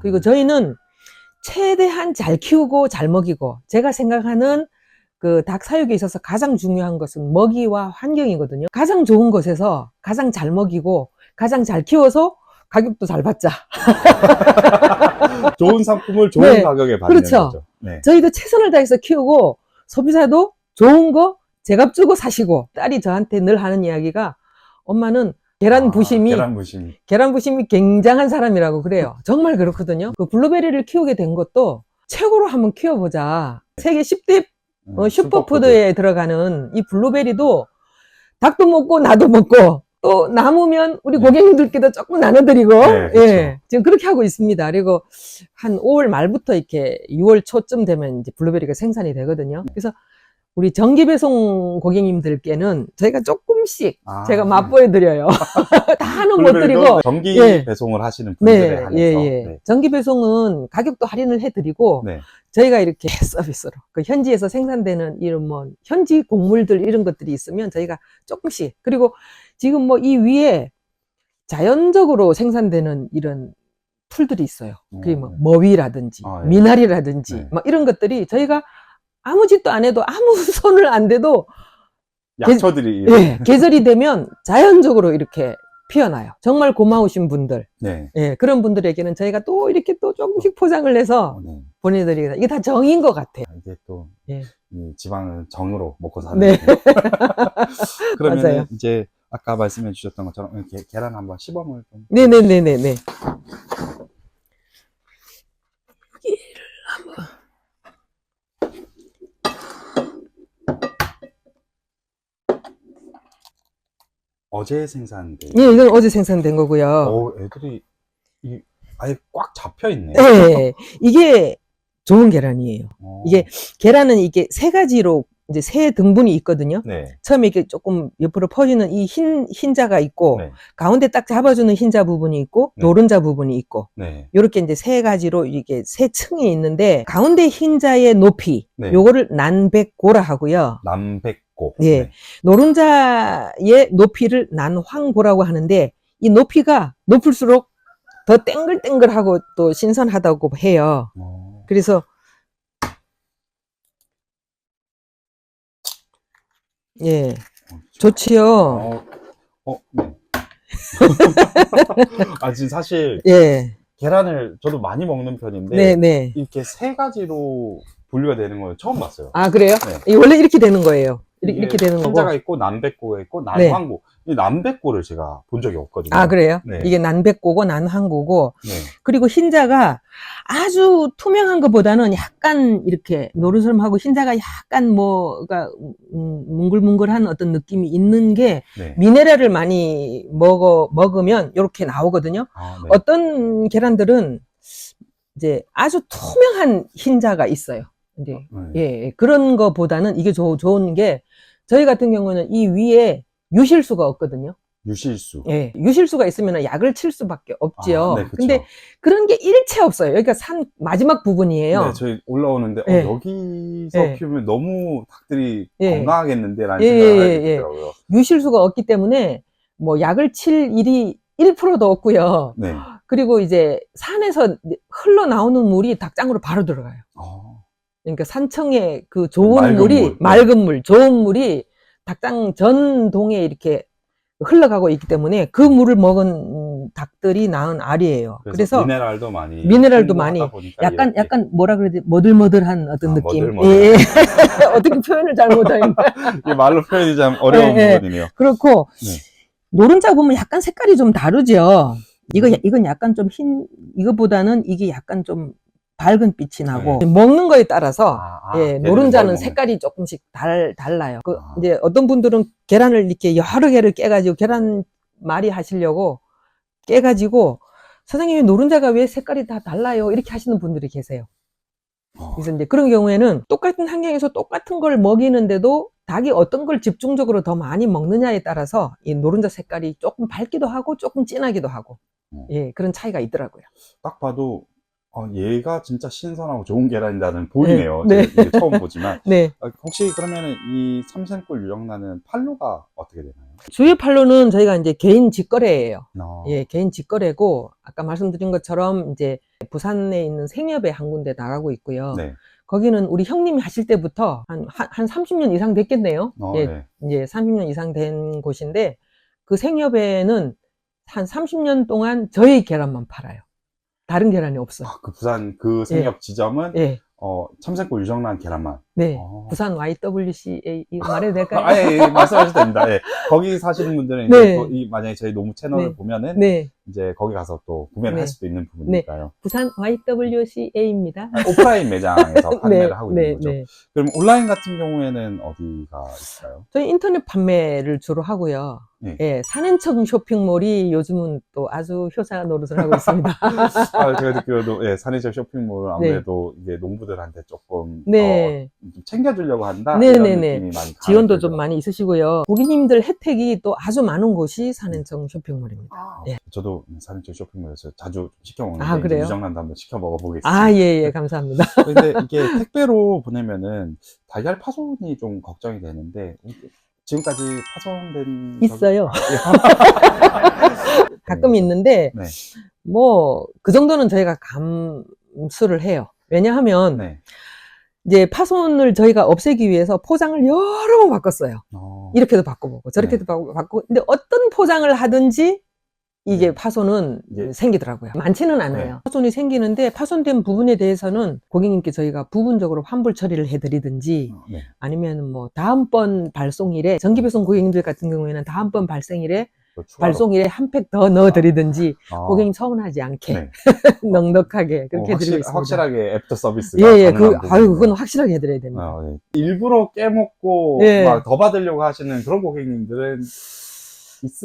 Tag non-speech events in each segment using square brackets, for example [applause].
그리고 저희는 최대한 잘 키우고 잘 먹이고 제가 생각하는 그 닭 사육에 있어서 가장 중요한 것은 먹이와 환경이거든요. 가장 좋은 곳에서 가장 잘 먹이고 가장 잘 키워서 가격도 잘 받자. [laughs] 좋은 상품을 좋은 네, 가격에 받는 그렇죠. 거죠. 네. 저희도 최선을 다해서 키우고 소비자도 좋은 거 제값 주고 사시고 딸이 저한테 늘 하는 이야기가 엄마는 계란 아, 부심이 계란 부심. 계란 부심이 굉장한 사람이라고 그래요. 정말 그렇거든요. 그 블루베리를 키우게 된 것도 최고로 한번 키워보자. 세계 10대 음, 어, 슈퍼푸드에 들어가는 이 블루베리도 닭도 먹고 나도 먹고 또 남으면 우리 네. 고객님들께도 조금 나눠드리고 네, 그렇죠. 예 지금 그렇게 하고 있습니다. 그리고 한 5월 말부터 이렇게 6월 초쯤 되면 이제 블루베리가 생산이 되거든요. 네. 그래서 우리 정기 배송 고객님들께는 저희가 조금씩 아, 제가 맛보여 드려요. 다는 못 블루베리도 드리고 정기 예. 배송을 하시는 분들에 네, 한해서 예, 예. 네. 정기 배송은 가격도 할인을 해드리고 네. 저희가 이렇게 [laughs] 서비스로 그 현지에서 생산되는 이런 뭐 현지 곡물들 이런 것들이 있으면 저희가 조금씩 그리고 지금 뭐 이 위에 자연적으로 생산되는 이런 풀들이 있어요. 그게 뭐 네. 머위라든지 아, 예. 미나리라든지 네. 막 이런 것들이 저희가 아무 짓도 안 해도 아무 [laughs] 손을 안 대도 약초들이 예, 계절이 되면 자연적으로 이렇게 피어나요. 정말 고마우신 분들, 네. 예, 그런 분들에게는 저희가 또 이렇게 또 조금씩 포장을 해서 어, 네. 보내드리겠다. 이게 다 정인 것 같아요. 이게 또 예. 이 지방은 정으로 먹고 사는 네. [laughs] 그러면. 이제 아까 말씀해 주셨던 것처럼 이렇게 계란 한번 시범을 좀 네네네네네. 어제 생산된 예, 이건 어제 생산된 거고요. 어, 애들이 이 아예 꽉 잡혀 있네. 예, 이게 좋은 계란이에요. 어, 이게 계란은 이게 세 가지로 이제 세 등분이 있거든요. 네. 처음에 이렇게 조금 옆으로 퍼지는 이 흰, 흰자가 있고, 네. 가운데 딱 잡아주는 흰자 부분이 있고, 네. 노른자 부분이 있고, 네. 요렇게 이제 세 가지로 이게 세 층이 있는데, 가운데 흰자의 높이, 네. 요거를 난백고라 하고요. 남백 고. 예. 네. 노른자의 높이를 난황고라고 하는데, 이 높이가 높을수록 더 땡글땡글하고 또 신선하다고 해요. 어, 그래서, 예, 좋지요. 어, 어, 네. [laughs] 아, 지금 사실 예, 계란을 저도 많이 먹는 편인데 네, 네. 이렇게 세 가지로 분류가 되는 걸 처음 봤어요. 아, 그래요? 네. 이 원래 이렇게 되는 거예요. 이렇게, 되는 거고. 흰자가 있고 남백고가 있고 네. 난황고. 이 남백고를 제가 본 적이 없거든요. 아, 그래요? 네. 이게 난백고고 난황고고, 네. 그리고 흰자가 아주 투명한 것보다는 약간 이렇게 노른솔하고 흰자가 약간 뭐가 음, 뭉글뭉글한 어떤 느낌이 있는 게 네. 미네랄을 많이 먹어 먹으면 이렇게 나오거든요. 아, 네. 어떤 계란들은 이제 아주 투명한 흰자가 있어요. 이제 네. 예, 예. 그런 거보다는 이게 좋, 좋은 게 저희 같은 경우는 이 위에 유실수가 없거든요. 유실수. 예, 유실수가 있으면 약을 칠 수밖에 없지요. 아, 네. 근데 그런 게 일체 없어요. 여기가 산 마지막 부분이에요. 네, 저희 올라오는데 예. 어, 여기서 예. 키우면 너무 닭들이 예. 건강하겠는데라는 예, 생각을 예, 하게 예. 되더라고요. 유실수가 없기 때문에 뭐 약을 칠 일이 1%도 없고요. 네. 그리고 이제 산에서 흘러 나오는 물이 닭장으로 바로 들어가요. 어, 그러니까 산청에 그 좋은 맑은 물이 물. 네. 맑은 물, 좋은 물이 닭장 전동에 이렇게 흘러가고 있기 때문에 그 물을 먹은 음, 닭들이 낳은 알이에요. 그래서, 그래서 미네랄도 많이 미네랄도 많이 약간 약간 뭐라 그래야 돼 머들머들한 어떤 아, 느낌. 머들머들한. 예, 예. [laughs] 어떻게 표현을 잘 못하면 [laughs] 이게 말로 표현이 좀 어려운 예, 예. 부분이네요. 그렇고 네. 노른자 보면 약간 색깔이 좀 다르죠. 이거 이건 약간 좀 흰 이거보다는 이게 약간 좀 밝은 빛이 나고 먹는 거에 따라서 네. 아, 아, 예, 노른자는 색깔이 조금씩 달, 달라요. 그, 아. 이제 어떤 분들은 계란을 이렇게 여러 개를 깨가지고 계란 말이 하시려고 깨가지고 사장님이 노른자가 왜 색깔이 다 달라요? 이렇게 하시는 분들이 계세요. 어, 그래서 이제 그런 경우에는 똑같은 환경에서 똑같은 걸 먹이는데도 닭이 어떤 걸 집중적으로 더 많이 먹느냐에 따라서 이 노른자 색깔이 조금 밝기도 하고 조금 진하기도 하고 음. 예, 그런 차이가 있더라고요. 딱 봐도 어, 얘가 진짜 신선하고 좋은 계란이라는 보이네요. 네. 이게 처음 보지만. [laughs] 네. 어, 혹시 그러면 이 삼생꿀 유정란은 판로가 어떻게 되나요? 주요 판로는 저희가 이제 개인 직거래예요. 어, 예, 개인 직거래고 아까 말씀드린 것처럼 이제 부산에 있는 생협에 한 군데 나가고 있고요. 네. 거기는 우리 형님이 하실 때부터 한, 한, 한 30년 이상 됐겠네요. 어, 예, 네. 이제 30년 이상 된 곳인데 그 생협에는 한 30년 동안 저희 계란만 팔아요. 다른 계란이 없어요. 아, 그 부산 그 생협 지점은 예, 어, 참생꿀 유정란 계란만. 네. 어. 부산 YWCA 이거 말해도 [laughs] 될까요? 아, 예, 예, 말씀하셔도 됩니다. 예. 거기 사시는 분들은 이제 네. 또 이, 만약에 저희 노무 채널을 네. 보면은 네, 이제 거기 가서 또 구매를 네. 할 수도 있는 부분이니까요. 부산 YWCA입니다. 오프라인 매장에서 [laughs] 판매를 하고 있는 네, 거죠. 네. 그럼 온라인 같은 경우에는 어디가 있을까요? 저희 인터넷 판매를 주로 하고요. 네. 예, 산엔청 쇼핑몰이 요즘은 또 아주 효자 노릇을 하고 있습니다. [laughs] 아, 제가 듣기로도 예, 산해적 쇼핑몰 아무래도 이게 농부들한테 조금 네. 어, 좀 챙겨주려고 한다 네, 이런 네, 네. 느낌이 많이 지원도. 좀 많이 있으시고요. 고객님들 혜택이 또 아주 많은 곳이 산엔청 쇼핑몰입니다. 아, 예. 저도 산해적 쇼핑몰에서 자주 시켜 먹는데 아, 그래요? 유정란도 한번 시켜 먹어보겠습니다. 아, 예, 예, 감사합니다. [laughs] 근데 이게 택배로 보내면은 달걀 파손이 좀 걱정이 되는데 지금까지 파손된 있어요. [laughs] 가끔 있는데, 네. 뭐, 그 정도는 저희가 감수를 해요. 왜냐하면, 네. 이제 파손을 저희가 없애기 위해서 포장을 여러 번 바꿨어요. 어, 이렇게도 바꿔보고, 저렇게도 바꾸고, 바꾸고. 근데 어떤 포장을 하든지, 이게 네. 파손은 이게- 생기더라고요. 많지는 않아요. 네. 파손이 생기는데, 파손된 부분에 대해서는 고객님께 저희가 부분적으로 환불 처리를 해드리든지, 네. 아니면 뭐, 다음번 발송일에, 전기배송 고객님들 같은 경우에는 다음번 발생일에. 발송일에 한 팩 더 넣어드리든지, 아, 고객님 서운하지 않게, 네. [laughs] 넉넉하게 그렇게 어, 해드리고 확실, 있습니다. 확실하게 애프터 서비스가 예, 예, 그, 아유. 그건 확실하게 해드려야 됩니다. 어, 예. 일부러 깨먹고 예. 막 더 받으려고 하시는 그런 고객님들은?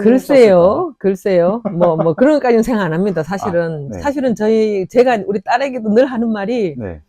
글쎄요, 글쎄요. 뭐, 뭐, 그런 것까지는 생각 안 합니다. 사실은. 아, 네. 사실은 저희, 제가 우리 딸에게도 늘 하는 말이, 네.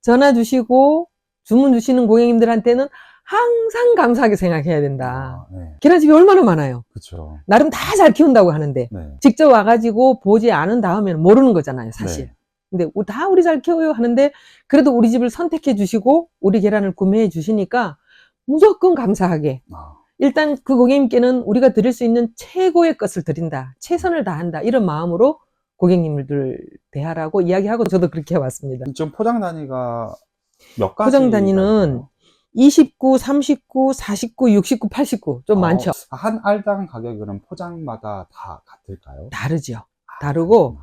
전화 주시고, 주문 주시는 고객님들한테는 항상 감사하게 생각해야 된다. 아, 네. 계란집이 얼마나 많아요. 그렇죠. 나름 다 잘 키운다고 하는데, 네. 직접 와가지고 보지 않은 다음에는 모르는 거잖아요, 사실. 네. 근데 우- 다 우리 잘 키워요 하는데, 그래도 우리 집을 선택해 주시고, 우리 계란을 구매해 주시니까, 무조건 감사하게. 아, 일단 그 고객님께는 우리가 드릴 수 있는 최고의 것을 드린다. 최선을 다한다. 이런 마음으로 고객님들 대하라고 이야기하고 저도 그렇게 해왔습니다. 지금 포장 단위가 몇 가지? 포장 단위는 29, 39, 49, 69, 89. 좀 많죠? 한 알당 가격은 포장마다 다 같을까요? 다르죠. 다르고,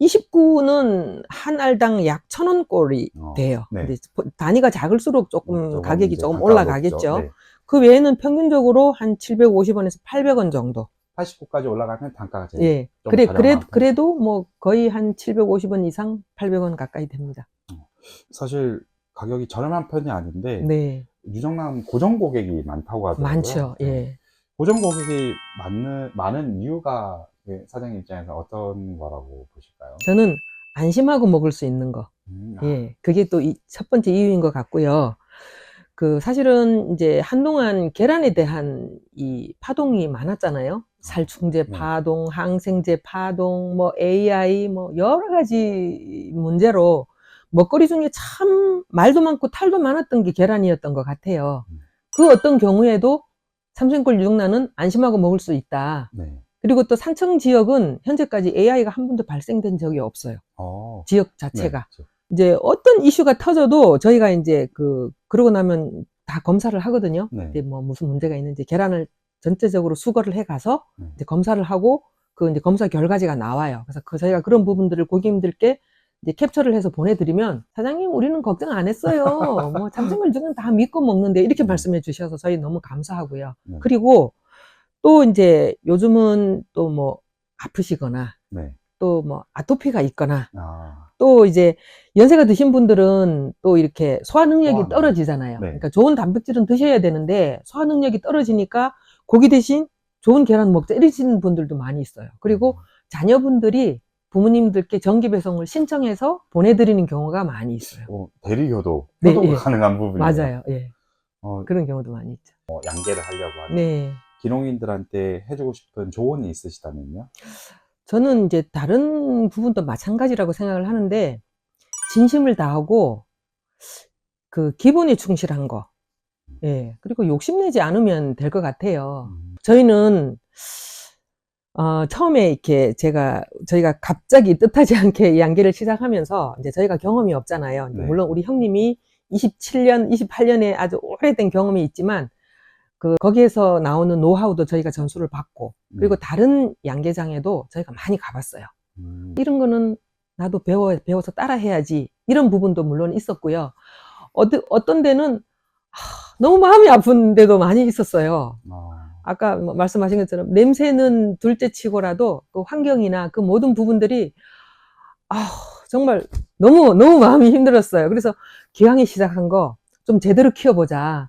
29는 한 알당 약 천 원 꼴이 어, 돼요. 네. 근데 포- 단위가 작을수록 조금 조금 가격이 조금 올라가겠죠. 네. 그 외에는 평균적으로 한 750원에서 800원 정도. 89까지 올라가면 단가가 제일 예. 좀 그래, 그래, 편. 그래도 뭐 거의 한 750원 이상 800원 가까이 됩니다. 사실 가격이 저렴한 편이 아닌데 네. 유정남 고정 고객이 많다고 하더라고요. 많죠. 네. 예. 고정 고객이 많은, 많은 이유가 그 사장님 입장에서 어떤 거라고 보실까요? 저는 안심하고 먹을 수 있는 거. 음, 아, 예. 그게 또 첫 번째 이유인 것 같고요. 그 사실은 이제 한동안 계란에 대한 이 파동이 많았잖아요. 살충제 네. 파동, 항생제 파동, 뭐 AI 뭐 여러 가지 문제로 먹거리 중에 참 말도 많고 탈도 많았던 게 계란이었던 것 같아요. 음. 그 어떤 경우에도 삼성골 유정란은 안심하고 먹을 수 있다. 네. 그리고 또 산청 지역은 현재까지 AI가 한 번도 발생된 적이 없어요. 어, 지역 자체가. 네. 이제 어떤 이슈가 터져도 저희가 이제 그, 그러고 나면 다 검사를 하거든요. 네. 뭐 무슨 문제가 있는지 계란을 전체적으로 수거를 해 가서 네. 이제 검사를 하고 그 이제 검사 결과지가 나와요. 그래서 그 저희가 그런 부분들을 고객님들께 이제 캡처를 해서 보내드리면 사장님 우리는 걱정 안 했어요. 뭐 중은 다 믿고 먹는데 이렇게 네. 말씀해 주셔서 저희 너무 감사하고요. 네. 그리고 또 이제 요즘은 또 뭐 아프시거나 네. 또뭐 아토피가 있거나 아, 또 이제 연세가 드신 분들은 또 이렇게 소화 능력이 능력. 떨어지잖아요. 네. 그러니까 좋은 단백질은 드셔야 되는데 소화 능력이 떨어지니까 고기 대신 좋은 계란 먹자 이러시는 분들도 많이 있어요. 그리고 자녀분들이 부모님들께 정기 배송을 신청해서 보내드리는 경우가 많이 있어요. 어, 대리 효도 네, 효도가 예. 가능한 부분이에요. 맞아요. 예. 어, 그런 경우도 많이 있죠. 뭐 양계를 하려고 하는 네. 기농인들한테 해주고 싶은 조언이 있으시다면요? 저는 이제 다른 부분도 마찬가지라고 생각을 하는데 진심을 다하고 그 기본에 충실한 거. 예. 그리고 욕심내지 않으면 될 것 같아요. 음, 저희는 어, 처음에 이렇게 제가 저희가 갑자기 뜻하지 [laughs] 않게 이 양계를 시작하면서 이제 저희가 경험이 없잖아요. 네. 물론 우리 형님이 27년, 28년에 아주 오래된 경험이 있지만 그 거기에서 나오는 노하우도 저희가 전수를 받고 그리고 네. 다른 양계장에도 저희가 많이 가봤어요. 음, 이런 거는 나도 배워, 배워서 따라 해야지. 이런 부분도 물론 있었고요. 어떤, 어떤 데는, 하, 너무 마음이 아픈 데도 많이 있었어요. 아, 아까 뭐 말씀하신 것처럼 냄새는 둘째 치고라도 그 환경이나 그 모든 부분들이, 아 정말 너무, 너무 마음이 힘들었어요. 그래서 기왕에 시작한 거 좀 제대로 키워보자.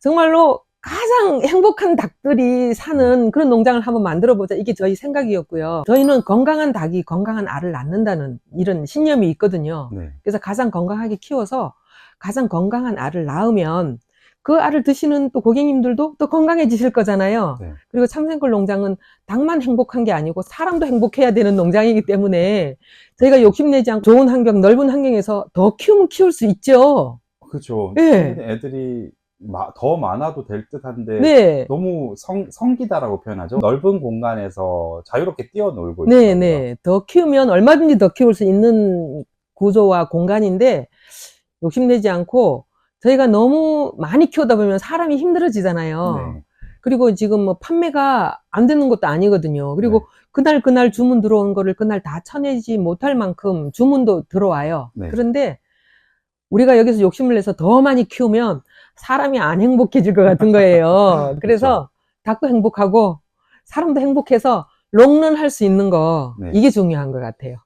정말로 가장 행복한 닭들이 사는 그런 농장을 한번 만들어 보자. 이게 저희 생각이었고요. 저희는 건강한 닭이 건강한 알을 낳는다는 이런 신념이 있거든요. 네. 그래서 가장 건강하게 키워서 가장 건강한 알을 낳으면 그 알을 드시는 또 고객님들도 또 건강해지실 거잖아요. 네. 그리고 참생골 농장은 닭만 행복한 게 아니고 사람도 행복해야 되는 농장이기 때문에 저희가 욕심내지 않고 좋은 환경, 넓은 환경에서 더 키우면 키울 수 있죠. 그렇죠. 네. 애들이 마- 더 많아도 될 듯한데 네. 너무 성, 성기다라고 표현하죠. 넓은 공간에서 자유롭게 뛰어놀고 네, 있더라고요. 네. 더 키우면 얼마든지 더 키울 수 있는 구조와 공간인데 욕심내지 않고 저희가 너무 많이 키우다 보면 사람이 힘들어지잖아요. 네. 그리고 지금 뭐 판매가 안 되는 것도 아니거든요. 그리고 네. 그날 그날 주문 들어온 거를 그날 다 쳐내지 못할 만큼 주문도 들어와요. 네. 그런데 우리가 여기서 욕심을 내서 더 많이 키우면 사람이 안 행복해질 것 같은 거예요. [laughs] 그래서 닭도 행복하고 사람도 행복해서 롱런 할 수 있는 거 네. 이게 중요한 것 같아요.